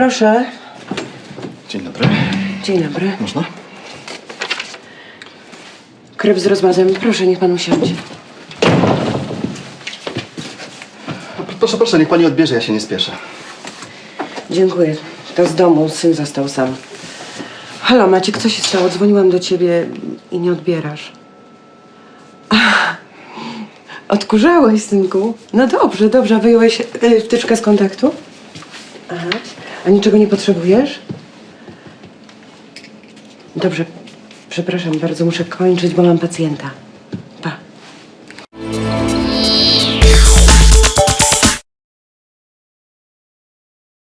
Proszę. Dzień dobry. Dzień dobry. Można? Krew z rozmazem. Proszę, niech pan usiądzie. Proszę, proszę, niech pani odbierze, ja się nie spieszę. Dziękuję. To z domu. Syn został sam. Halo, Maciek, co się stało? Dzwoniłam do ciebie i nie odbierasz. Ach, Odkurzałeś, synku? No dobrze, dobrze. A wyjąłeś y, wtyczkę z kontaktu? Aha. A niczego nie potrzebujesz? Dobrze. Przepraszam bardzo, muszę kończyć, bo mam pacjenta.